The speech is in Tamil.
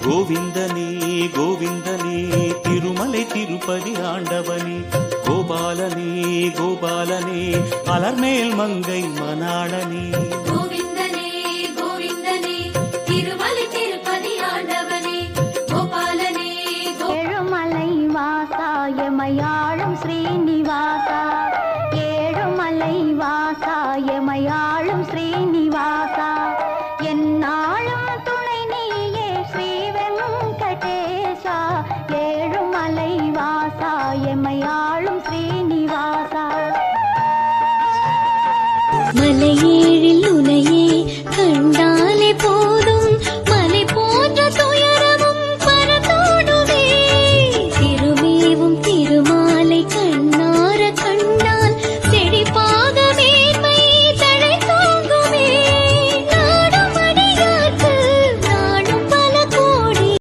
கோவிந்தனே கோவிந்தனே திருமலை திருப்பதி ஆண்டவனே. கோபாலனே கோபாலனே அலர்மேல் மங்கை மணாளனே. வாசா ஸ்ரீனிவாசா ஏழுமலை வாசா எமையாளும் ஸ்ரீனிவாசா என்னாளும் துணை நீயே ஸ்ரீ வெங்கடேசா ஏழுமலை வாசா எமையாளும் ஸ்ரீனிவாசா மலையேழில்